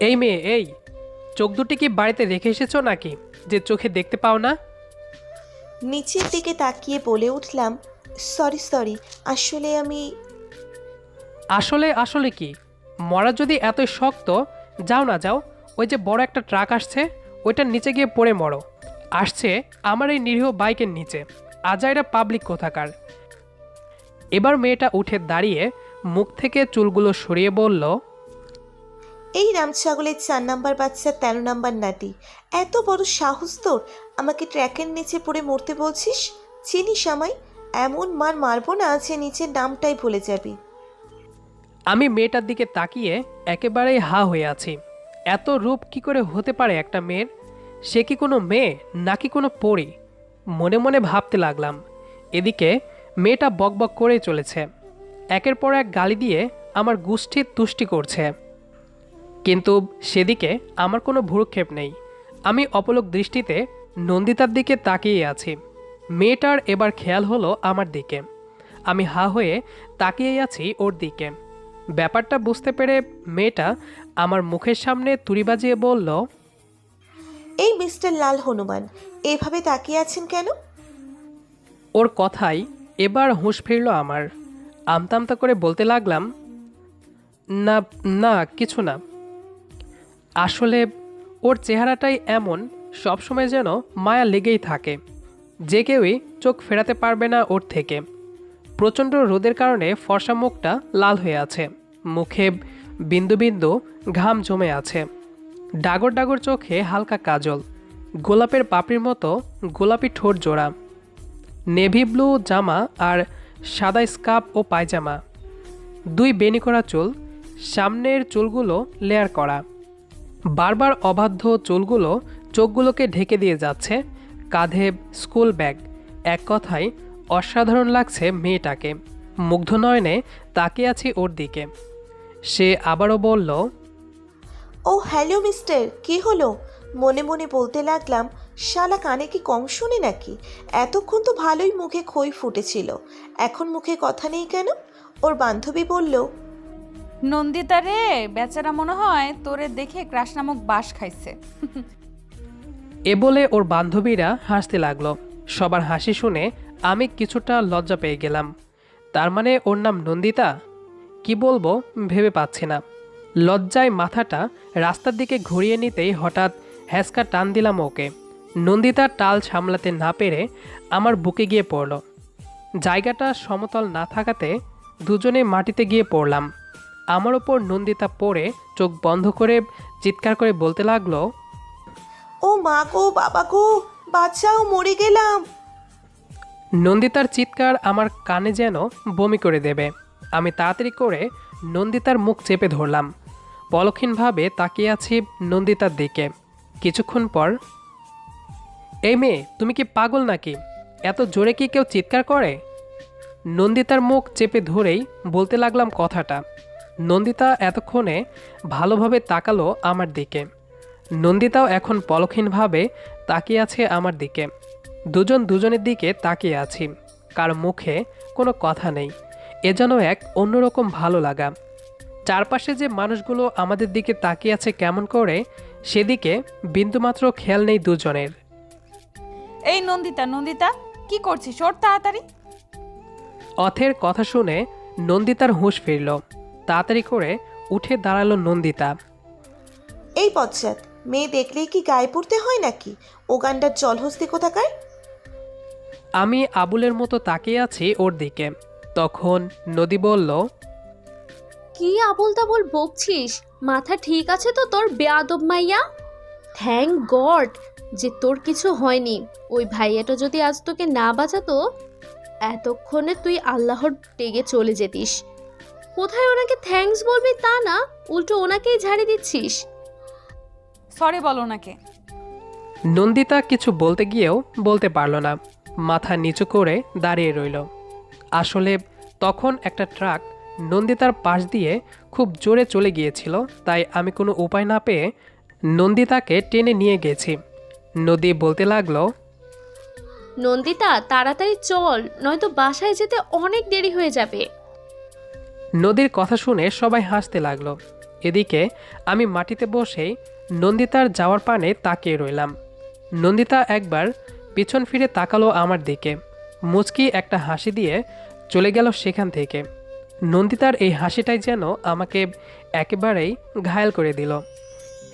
এই মেয়ে এই চোখ দুটি কি বাড়িতে রেখে এসেছ নাকি? যে চোখে দেখতে পাও না? নিচের দিকে তাকিয়ে বলে উঠলাম সরি সরি আসলে আমি আসলে আসলে কি? মরা যদি এতই শক্ত যাও না যাও ওই যে বড় একটা ট্রাক আসছে ওইটার নিচে গিয়ে পড়ে মরো। আসছে আমার এই নিরীহ বাইকের নিচে। আজাইরা পাবলিক কোথাকার? এবার মেয়েটা উঠে দাঁড়িয়ে মুখ থেকে চুলগুলো সরিয়ে বলল এই রামছাগলের চার নাম্বার বাচ্চা, তেরো নাম্বার নাতি। এত বড় সাহস তোর? আমাকে ট্র্যাকের নিচে পড়ে মরতে বলছিস? চিনিস আমায়? এমন মার মারবো না যে নিচের নামটাই ভুলে যাবি। আমি মেয়েটার দিকে তাকিয়ে একেবারেই হা হয়ে আছি। এত রূপ কি করে হতে পারে একটা মেয়ের? সে কি কোনো মেয়ে নাকি কোনো পরী? মনে মনে ভাবতে লাগলাম। এদিকে মেয়েটা বকবক করেই চলেছে। একের পর এক গালি দিয়ে আমার গুষ্ঠির তুষ্টি করছে। কিন্তু সেদিকে আমার কোনো ভুরুক্ষেপ নেই। আমি অপলক দৃষ্টিতে নন্দিতার দিকে তাকিয়ে আছি। মেয়েটার এবার খেয়াল হলো আমার দিকে। আমি হা হয়ে তাকিয়ে আছি ওর দিকে। ব্যাপারটা বুঝতে পেরে মেয়েটা আমার মুখের সামনে তুড়ি বাজিয়ে বলল এই মিস্টার লাল হনুমান এভাবে তাকিয়ে আছেন কেন? ওর কথাই এবার হুঁশ ফিরল আমার। আমতা আমতা করে বলতে লাগলাম না না কিছু না। আসলে ওর চেহারাটাই এমন, সবসময় যেন মায়া লেগেই থাকে। যে কেউই চোখ ফেরাতে পারবে না ওর থেকে। প্রচণ্ড রোদের কারণে ফর্সা মুখটা লাল হয়ে আছে। মুখে বিন্দু বিন্দু ঘাম জমে আছে। ডাগর ডাগর চোখে হালকা কাজল। গোলাপের পাপড়ির মতো গোলাপি ঠোঁট জোড়া। নেভি ব্লু জামা আর সাদা স্কার্ফ ও পায়জামা। দুই বেনি করা চুল, সামনের চুলগুলো লেয়ার করা। বারবার অবাধ্য চুলগুলো চোখগুলোকে ঢেকে দিয়ে যাচ্ছে কাঁধে স্কুল ব্যাগ। এক কথায়, অসাধারণ লাগছে মেয়েটাকে। মুগ্ধ নয়নে তাকিয়ে আছি ওর দিকে। সে আবারও বলল, ও, হ্যালো মিস্টার, কি হলো? মনে মনে বলতে লাগলাম, শালা কানে কি কম শুনে নাকি? এতক্ষণ তো ভালোই মুখে খই ফুটেছিল। এখন মুখে কথা নেই কেন? ওর বান্ধবী বলল নন্দিতা রে, বেচারা মনে হয় তোরে দেখে ক্রাশ নামক বাস খাইছে। এ বলে ওর বান্ধবীরা হাসতে লাগল। সবার হাসি শুনে আমি কিছুটা লজ্জা পেয়ে গেলাম। তার মানে ওর নাম নন্দিতা? কি বলব, ভেবে পাচ্ছি না। লজ্জায় মাথাটা রাস্তার দিকে ঘুরিয়ে নিতেই হঠাৎ হ্যাসকা টান দিলাম ওকে। নন্দিতার টাল সামলাতে না পেরে আমার বুকে গিয়ে পড়ল। জায়গাটা সমতল না থাকাতে দুজনে মাটিতে গিয়ে পড়লাম। আমার ওপর নন্দিতা পড়ে চোখ বন্ধ করে চিৎকার করে বলতে লাগল ও মা গো বাবা গো বাচ্চাও মরে গেলাম। নন্দিতার চিৎকার আমার কানে যেন বমি করে দেবে। আমি তাড়াতাড়ি করে নন্দিতার মুখ চেপে ধরলাম। পলক্ষীনভাবে তাকিয়ে আছি নন্দিতার দিকে। কিছুক্ষণ পর এই মেয়ে তুমি কি পাগল নাকি? এত জোরে কি কেউ চিৎকার করে? নন্দিতার মুখ চেপে ধরেই বলতে লাগলাম কথাটা। নন্দিতা এতক্ষণে ভালোভাবে তাকালো আমার দিকে। নন্দিতাও এখন পলক্ষীনভাবে তাকিয়ে আছে আমার দিকে। দুজন দুজনের দিকে তাকিয়ে আছি। কার মুখে কোনো কথা নেই। এ যেন এক অন্যরকম ভালো লাগা। চারপাশে যে মানুষগুলো আমাদের দিকে তাকিয়ে আছে কেমন করে সেদিকে বিন্দুমাত্র খেয়াল নেই দুজনের। এই নন্দিতা নন্দিতা কি করছিস? ওর তাড়াতাড়ি। অথের কথা শুনে নন্দিতার হুঁশ ফিরল। তাড়াতাড়ি করে উঠে দাঁড়াল নন্দিতা। এই পশ্চাৎ মেয়ে দেখলেই কি গায়ে পড়তে হয় নাকি? ও গান্ডার জলহস্তি কোথাকার? আমি আবুলের মতো তাকিয়ে আছি ওর দিকে। তখন নদী বলল কি আবল তাবল বকছিস? মাথা ঠিক আছে তো তোর বেয়াদব মাইয়া? থ্যাংক গড যে তোর কিছু হয়নি। ওই ভাইয়াটা যদি আজ তোকে না বাঁচাতো এতক্ষণে তুই আল্লাহর টেগে চলে যেতিস। কোথায় ওনাকে থ্যাঙ্কস বলবি তা না উল্টো ওনাকেই ঝাড়ি দিচ্ছিস। সরি বলো ওনাকে। নন্দিতা কিছু বলতে গিয়েও বলতে পারল না। মাথা নিচু করে দাঁড়িয়ে রইল। আসলে তখন একটা ট্রাক নন্দিতার পাশ দিয়ে খুব জোরে চলে গিয়েছিল তাই আমি কোনো উপায় না পেয়ে নন্দিতাকে টেনে নিয়ে গেছি। নদী বলতে লাগল নন্দিতা তাড়াতাড়ি চল নয়তো বাসায় যেতে অনেক দেরি হয়ে যাবে। নদীর কথা শুনে সবাই হাসতে লাগল। এদিকে আমি মাটিতে বসেই নন্দিতার যাওয়ার পানে তাকিয়ে রইলাম। নন্দিতা একবার পিছন ফিরে তাকালো আমার দিকে। মুচকি একটা হাসি দিয়ে চলে গেল সেখান থেকে। নন্দিতার এই হাসিটাই যেন আমাকে একেবারেই ঘায়াল করে দিল।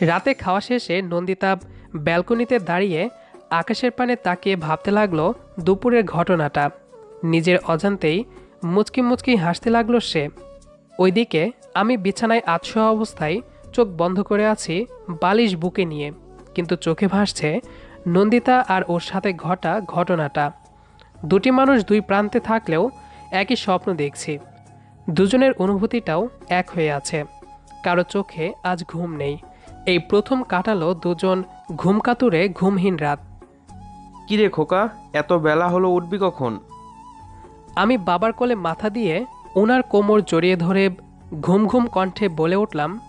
রাতে খাওয়া শেষে নন্দিতা ব্যালকনিতে দাঁড়িয়ে আকাশের পানে তাকিয়ে ভাবতে লাগল দুপুরের ঘটনাটা। নিজের অজান্তেই মুচকি মুচকি হাসতে লাগল সে। ওইদিকে আমি বিছানায় আতশো অবস্থায় চোখ বন্ধ করে আছি বালিশ বুকে নিয়ে। কিন্তু চোখে ভাসছে নন্দিতা আর ওর সাথে ঘটা ঘটনাটা। দুটি মানুষ দুই প্রান্তে থাকলেও একই স্বপ্ন দেখছি। দুজনের অনুভূতিটাও এক হয়ে আছে। কারও চোখে আজ ঘুম নেই। এই প্রথম কাটালো দুজন ঘুমকাতুরে ঘুমহীন রাত। কিরে খোকা, এত বেলা হলো উঠবি কখন? আমি বাবার কোলে মাথা দিয়ে ওনার কোমর জড়িয়ে ধরে ঘুম ঘুম কণ্ঠে বলে উঠলাম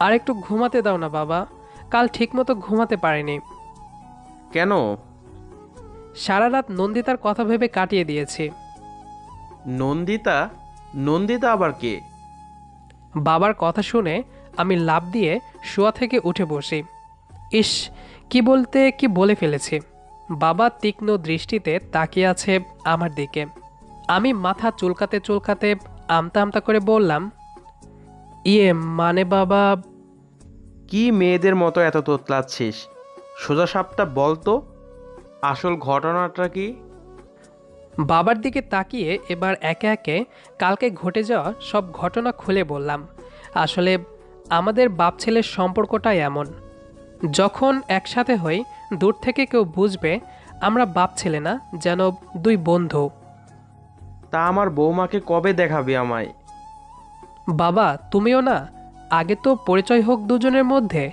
আর একটু ঘুমাতে দাও না বাবা কাল ঠিকমতো ঘুমাতে পারিনি। কেন? সারা রাত নন্দিতার কথা ভেবে কাটিয়ে দিয়েছি। নন্দিতা? নন্দিতা আবার কে? বাবার কথা শুনে আমি লাভ দিয়ে শোয়া থেকে উঠে বসি। ইস কি বলতে কি বলে ফেলেছি। বাবা তীক্ষ্ণ দৃষ্টিতে তাকিয়ে আছে আমার দিকে। আমি মাথা চুলকাতে চুলকাতে আমতা আমতা করে বললাম ইয়ে মানে বাবা? কি মেয়েদের মতো এত তোতলাচ্ছিস? সোজা সাপটা বলতো আসল ঘটনাটা কি? বাবার দিকে তাকিয়ে এবার একে একে কালকে ঘটে যাওয়া সব ঘটনা খুলে বললাম আসলে আমাদের বাপ ছেলের সম্পর্কটাই এমন। যখন একসাথে হই দূর থেকে কেউ বুঝবে আমরা বাপ ছেলে না যেন দুই বন্ধু। তা আমার বৌমাকে কবে দেখাবে আমায়? বাবা তুমিও না? আগে তো পরিচয় হোক দুজনের মধ্যে।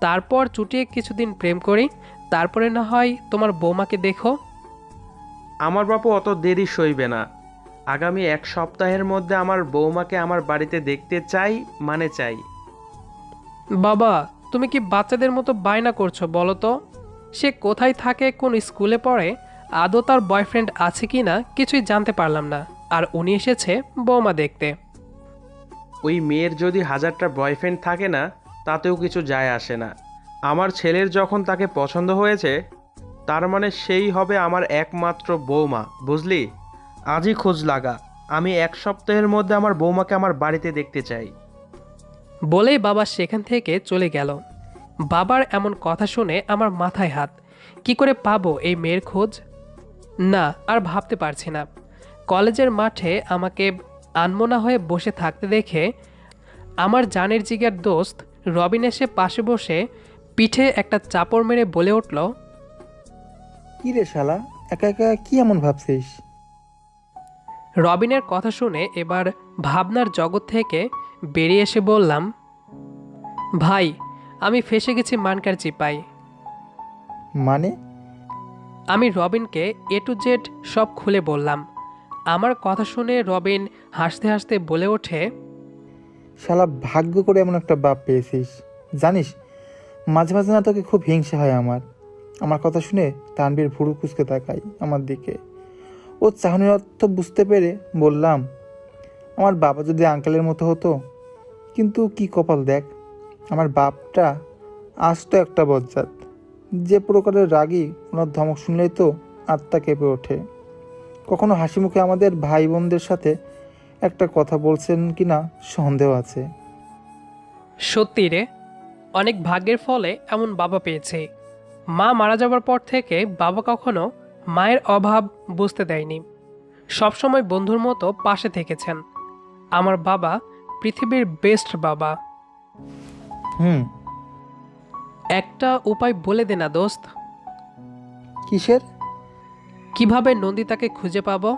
তারপর চুটিয়ে কিছুদিন প্রেম করি তারপরে না হয় তোমার বৌমাকে দেখো। আমার বাপু অত দেরি সইবে না। আগামী এক সপ্তাহের মধ্যে আমার বৌমাকে আমার বাড়িতে দেখতে চাই মানে চাই। বাবা তুমি কি বাচ্চাদের মতো বায়না করছ বলো তো? সে কোথায় থাকে কোন স্কুলে পড়ে? আদৌ তার বয়ফ্রেন্ড আছে কি না কিছুই জানতে পারলাম না। আর উনি এসেছে বৌমা দেখতে। ওই মেয়ের যদি হাজারটা বয়ফ্রেন্ড থাকে না তাতেও কিছু যায় আসে না। আমার ছেলের যখন তাকে পছন্দ হয়েছে তার মানে সেই হবে আমার একমাত্র বৌমা বুঝলি? আজই খোঁজ লাগা। আমি এক সপ্তাহের মধ্যে আমার বৌমাকে আমার বাড়িতে দেখতে চাই। বলেই বাবা সেখান থেকে চলে গেল। বাবার এমন কথা শুনে আমার মাথায় হাত। কি করে পাবো এই মেয়ের খোঁজ? না আর ভাবতে পারছি না। কলেজের মাঠে আমাকে আনমোনা হয়ে বসে থাকতে দেখে আমার জানের জিগার দোস্ত রবিন এসে পাশে বসে পিঠে একটা চাপড় মেরে বলে উঠল কি রে শালা একা একা কি এমন ভাবছিস? রবিনের কথা শুনে এবার ভাবনার জগৎ থেকে বেরিয়ে এসে বললাম ভাই আমি ফেসে গেছি মানকার চিপাই মানে? আমি রবিনকে এ টু জেড সব খুলে বললাম। আমার কথা শুনে রবিন হাসতে হাসতে বলে ওঠে, শালা, ভাগ্য করে এমন একটা বাপ পেয়েছিস। জানিস, মাঝে মাঝে না তোকে খুব হিংসা হয় আমার। আমার কথা শুনে তানবীর ভুরু কুচকে তাকাই আমার দিকে। ও চাহনির অর্থ বুঝতে পেরে বললাম, আমার বাবা যদি আঙ্কেলের মতো হতো, কিন্তু কি কপাল দেখ, আমার বাপটা আজ তো একটা বজ্জাত। যে প্রকারের রাগী ওনার ধমক শুনলেই তো আত্মা কেঁপে ওঠে। কখনো হাসি মুখে আমাদের ভাই বোনদের সাথে একটা কথা বলছেন কি না সন্দেহ আছে। সত্যি রে অনেক ভাগ্যের ফলে এমন বাবা পেয়েছে। মা মারা যাবার পর থেকে বাবা কখনো মায়ের অভাব বুঝতে দেয়নি। সবসময় বন্ধুর মতো পাশে থেকেছেন। আমার বাবা পৃথিবীর বেস্ট বাবা। হুম একটা উপায় বলে দে না দোস্ত। কিসের? কীভাবে নন্দিতাকে খুঁজে পাবো?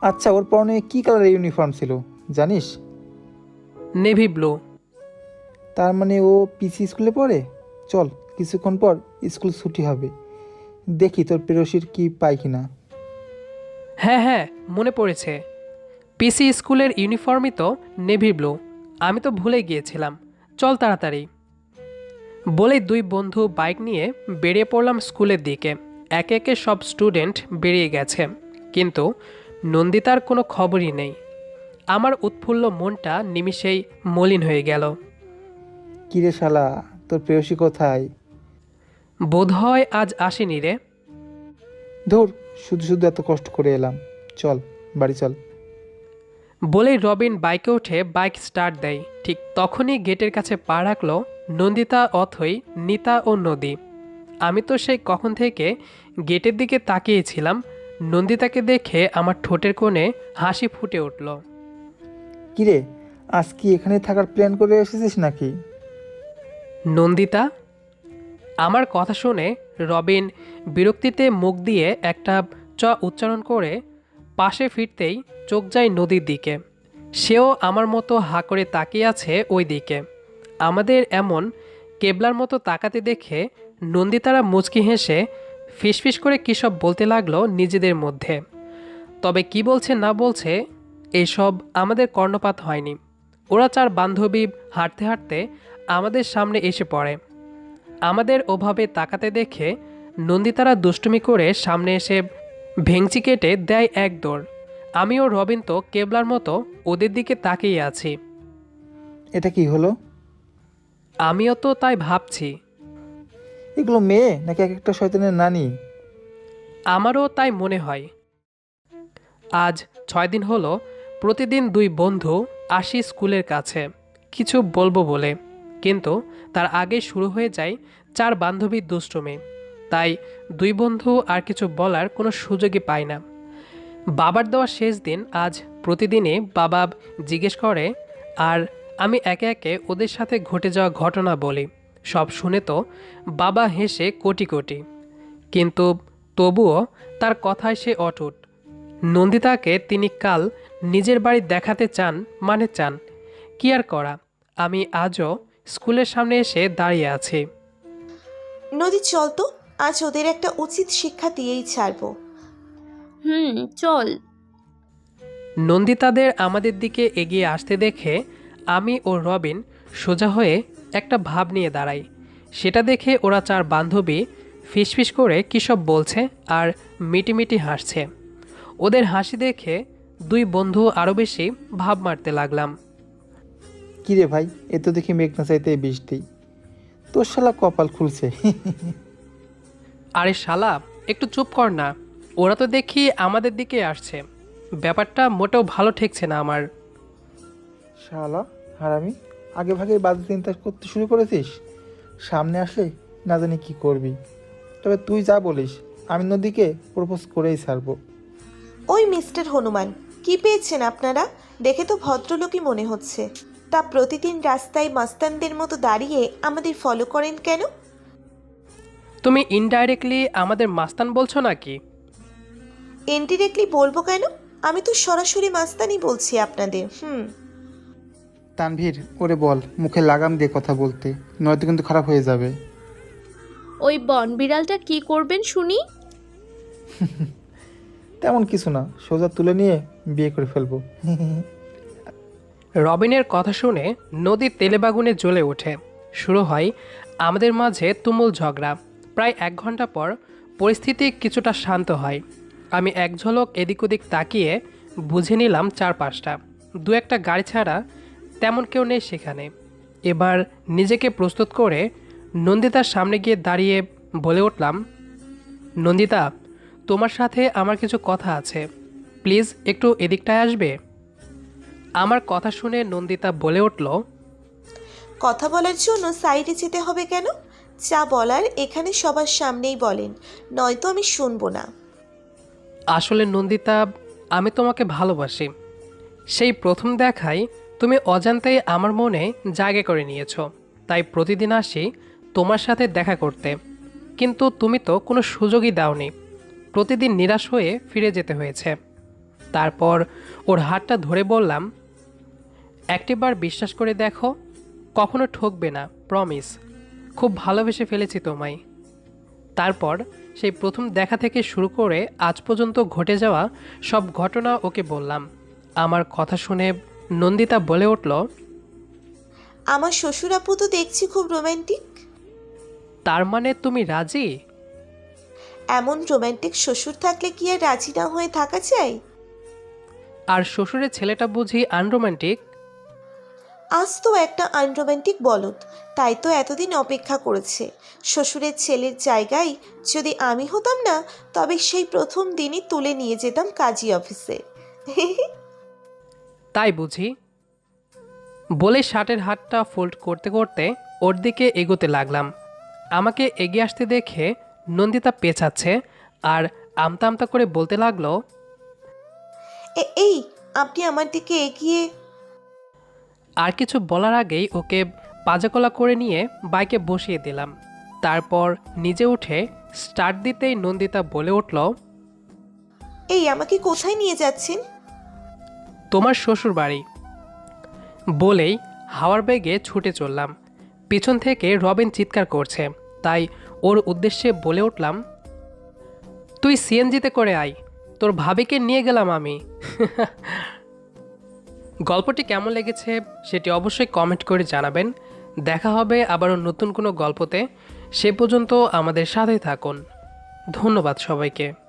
আচ্ছা ওর পরনে কি কালারের ইউনিফর্ম ছিল জানিস? Navy blue. তার মানে ও পিসি স্কুলে পড়ে? চল কিছুক্ষণ পর স্কুল ছুটি হবে। দেখি তোর প্রেরসির কি পাই কিনা। হ্যাঁ হ্যাঁ মনে পড়েছে। পিসি স্কুলের ইউনিফর্মই তো নেভি ব্লু। আমি তো ভুলে গিয়েছিলাম। চল তাড়াতাড়ি। বলেই দুই বন্ধু বাইক নিয়ে বেরিয়ে পড়লাম স্কুলের দিকে। একে একে সব স্টুডেন্ট বেরিয়ে গেছে। কিন্তু নন্দিতার কোনো খবরই নেই। আমার উৎফুল্ল মনটা নিমিষেই মলিন হয়ে গেল। কিরে শালা তোর প্রেয়সী কোথায়? বোধহয় আজ আসেনি রে। ধর শুধু শুধু এত কষ্ট করে এলাম। চল বাড়ি চল। বলেই রবিন বাইকে উঠে বাইক স্টার্ট দেয়। ঠিক তখনই গেটের কাছে পা রাখল নন্দিতা অথই নিতা ও নদী। আমি তো সেই কখন থেকে গেটের দিকে তাকিয়েছিলাম নন্দিতাকে দেখে আমার ঠোঁটের কোণে হাসি ফুটে উঠল। কিরে আজ কি এখানে থাকার প্ল্যান করে এসেছিস নাকি? নন্দিতা আমার কথা শুনে রবিন বিরক্তিতে মুখ দিয়ে একটা চ উচ্চারণ করে পাশে ফিরতেই চোখ যায় নদীর দিকে। সেও আমার মতো হা করে তাকিয়ে আছে ওই দিকে আমাদের এমন কেবলার মতো তাকাতে দেখে নন্দিতারা মুচকি হেসে ফিসফিস করে কী সব বলতে লাগল নিজেদের মধ্যে। তবে কি বলছে না বলছে এইসব আমাদের কর্ণপাত হয়নি। ওরা চার বান্ধবী হাঁটতে হাঁটতে আমাদের সামনে এসে পড়ে। আমাদের ওভাবে তাকাতে দেখে নন্দিতারা দুষ্টুমি করে সামনে এসে ভেংচি কেটে দেয় এক দৌড়। আমি ও রবিন তো কেবলার মতো ওদের দিকে তাকিয়ে আছি। এটা কি হলো? আমিও তো তাই ভাবছি। এগুলো মেয়ে নাকি এক একটা শয়তানের নানি? আমারও তাই মনে হয়। আজ ছয় দিন হলো প্রতিদিন দুই বন্ধু আসি স্কুলের কাছে কিছু বলব বলে। কিন্তু তার আগে শুরু হয়ে যায় চার বান্ধবীর দুষ্টুমি। তাই দুই বন্ধু আর কিছু বলার কোনো সুযোগই পায় না। বাবার দেওয়া শেষ দিন আজ প্রতিদিনে বাবা জিজ্ঞেস করে আর আমি একে একে ওদের সাথে ঘটে যাওয়া ঘটনা বলি। সব শুনে তো বাবা হেসে কোটি কোটি। কিন্তু তবুও তার কথায় সে অটুট। নন্দিতাকে তিনি কাল নিজের বাড়ি দেখাতে চান মানে চান। কি আর করা? আমি আজও স্কুলের সামনে এসে দাঁড়িয়ে আছি। নদী চল তো। আজ ওদের একটা উচিত শিক্ষা দিয়েই ছাড়বো। হুম চল। নন্দিতাদের আমাদের দিকে এগিয়ে আসতে দেখে আমি ও রবিন সোজা হয়ে একটা ভাব নিয়ে দাঁড়াই। সেটা দেখে ওরা চার বান্ধবী ফিসফিস করে কী সব বলছে আর মিটিমিটি হাসছে। ওদের হাসি দেখে দুই বন্ধু আরও বেশি ভাব মারতে লাগলাম। কিরে ভাই এ তো দেখি মেঘ না চাইতে বৃষ্টি। তোর শালা কপাল খুলছে। আরে শালা একটু চুপ কর না। ওরা তো দেখি আমাদের দিকে আসছে। ব্যাপারটা মোটেও ভালো ঠেকছে না আমার। শালা? হারামি আগে ভাগে বাজে চিন্তা করতে শুরু করেছিস? সামনে আসলে না জানি কী করবি। তবে তুই যা বলিস আমি নদীকে প্রপোজ করেই ছাড়বো। ওই মিস্টার হনুমান কি পেয়েছেন আপনারা? দেখে তো ভদ্রলোকই মনে হচ্ছে। তা প্রতিদিন রাস্তায় মাস্তানদের মতো দাঁড়িয়ে আমাদের ফলো করেন কেন? তুমি ইনডাইরেক্টলি আমাদের মাস্তান বলছো নাকি? ইনডিরেক্টলি বলব কেন? আমি তো সরাসরি মাস্তানি বলছি আপনাদের হুম। তানভীর ওরে বল মুখে লাগাম দিয়ে কথা বলতে নয়তো কিন্তু খারাপ হয়ে যাবে। ওই বন বিড়ালটা কি করবেন শুনি? তেমন কিছু না সোজা তুলে নিয়ে বিয়ে করে ফেলব। রবিনের কথা শুনে নদী তেলেবাগুনে জ্বলে ওঠে। শুরু হয় আমাদের মাঝে তুমুল ঝগড়া। প্রায় এক ঘণ্টা পর পরিস্থিতি কিছুটা শান্ত হয়। আমি এক ঝলক এদিক ওদিক তাকিয়ে বুঝে নিলাম চারপাশটা। দু একটা গাড়ি ছাড়া তেমন কেউ নেই সেখানে। এবার নিজেকে প্রস্তুত করে নন্দিতার সামনে গিয়ে দাঁড়িয়ে বলে উঠলাম নন্দিতা তোমার সাথে আমার কিছু কথা আছে। প্লিজ একটু এদিকটায় আসবে? আমার কথা শুনে নন্দিতা বলে উঠল কথা বলার জন্য সাইডে যেতে হবে কেন? যা বলার এখানে সবার সামনেই বলেন নয়তো আমি শুনব না। আসলে নন্দিতা আমি তোমাকে ভালোবাসি। সেই প্রথম দেখাই তুমি অজান্তেই আমার মনে জায়গা করে নিয়েছো, তাই প্রতিদিন আসি তোমার সাথে দেখা করতে। কিন্তু তুমি তো কোনো সুযোগই দাওনি। প্রতিদিন নিরাশ হয়ে ফিরে যেতে হয়েছে। তারপর ওর হাতটা ধরে বললাম, একটিবার বিশ্বাস করে দেখো, কখনো ঠকবে না প্রমিস খুব ভালোবেসে ফেলেছি তোমায়। তারপর সেই প্রথম দেখা থেকে শুরু করে আজ পর্যন্ত ঘটে যাওয়া সব ঘটনা ওকে বললাম। আমার কথা শুনে নন্দিতা বলে উঠল আমার শ্বশুর আপু তো দেখছি খুব রোমান্টিক তার মানে তুমি রাজি? এমন রোম্যান্টিক শ্বশুর থাকলে কি আর রাজি না হয়ে থাকা চাই আর শ্বশুরের ছেলেটা বুঝি আনরোম্যান্টিক আজ তো একটা আনরোম্যান্টিক বলদ তাই তো এতদিন অপেক্ষা করেছে। শ্বশুরের ছেলের জায়গায় যদি আমি হতাম না তবে সেই প্রথম দিনই তুলে নিয়ে যেতাম কাজী অফিসে। তাই বুঝি। বলে শার্টের হাতটা ফোল্ড করতে করতে ওর দিকে এগোতে লাগলাম। আমাকে এগিয়ে আসতে দেখে নন্দিতা পেঁচাচ্ছে আর আমতা আমতা করে বলতে লাগল এই আপনি আমার দিকে এগিয়ে আর কিছু বলার আগেই ওকে পাজাকলা করে নিয়ে বাইকে বসিয়ে দিলাম। তারপর নিজে উঠে স্টার্ট দিতেই নন্দিতা বলে উঠল এই আমাকে কোথায় নিয়ে যাচ্ছেন? তোমার শ্বশুর বাড়ি বলেই হাওয়ার বেগে ছুটে চললাম। পিছন থেকে রবিন চিৎকার করছে, তাই ওর উদ্দেশ্যে বলে উঠলাম, তুই সিএনজিতে করে আয়, তোর ভাবিকে নিয়ে গেলাম আমি। গল্পটি কেমন লেগেছে সেটি অবশ্যই কমেন্ট করে জানাবেন। দেখা হবে আবারও নতুন কোনো গল্পতে। সে পর্যন্ত আমাদের সাথে থাকুন। ধন্যবাদ সবাইকে।